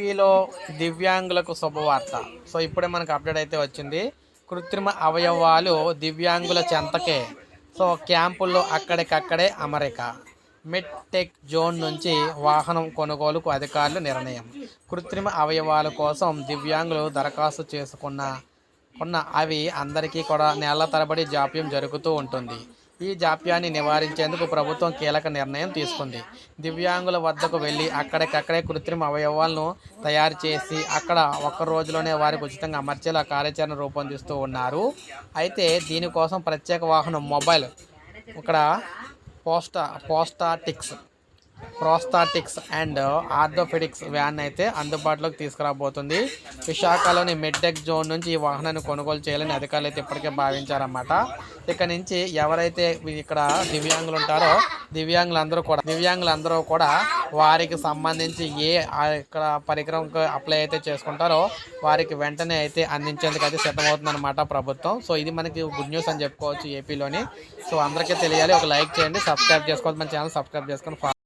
ఏపీలో దివ్యాంగులకు శుభవార్త. సో ఇప్పుడే మనకు అప్డేట్ అయితే వచ్చింది. కృత్రిమ అవయవాలు దివ్యాంగుల చెంతకే. సో క్యాంపుల్లో అక్కడికక్కడే అమరిక. మిడ్ టెక్ జోన్ నుంచి వాహనం కొనుగోలుకు అధికారులు నిర్ణయం. కృత్రిమ అవయవాల కోసం దివ్యాంగులు దరఖాస్తు చేసుకున్న ఉన్న అవి అందరికీ కూడా నెలల తరబడి జాప్యం జరుగుతూ ఉంటుంది. ఈ జాప్యాన్ని నివారించేందుకు ప్రభుత్వం కీలక నిర్ణయం తీసుకుంది. దివ్యాంగుల వద్దకు వెళ్ళి అక్కడికక్కడే కృత్రిమ అవయవాలను తయారు చేసి అక్కడ ఒక్క రోజులోనే వారికి ఉచితంగా అమర్చేలా కార్యాచరణ రూపొందిస్తూ ఉన్నారు. అయితే దీనికోసం ప్రత్యేక వాహనం మొబైల్ ఇక్కడ పోస్టా పోస్టాటిక్స్ ప్రోస్థాటిక్స్ అండ్ ఆర్థోపెడిక్స్ వ్యాన్ అయితే అందుబాటులోకి తీసుకురాబోతుంది. విశాఖలోని మిడ్డెక్ జోన్ నుంచి ఈ వాహనాన్ని కొనుగోలు చేయాలని అధికారులు అయితే ఇప్పటికే భావించారన్నమాట. ఇక నుంచి ఎవరైతే ఇక్కడ దివ్యాంగులు ఉంటారో దివ్యాంగులందరూ కూడా దివ్యాంగులందరూ కూడా వారికి సంబంధించి ఏ ఇక్కడ పరికరం అప్లై అయితే చేసుకుంటారో వారికి వెంటనే అయితే అందించేందుకు అయితే సిద్ధమవుతుందన్నమాట ప్రభుత్వం. సో ఇది మనకి గుడ్ న్యూస్ అని చెప్పుకోవచ్చు ఏపీలోని. సో అందరికీ తెలియాలి. ఒక లైక్ చేయండి సబ్స్క్రైబ్ చేసుకోవచ్చు మన ఛానల్ సబ్స్క్రైబ్ చేసుకొని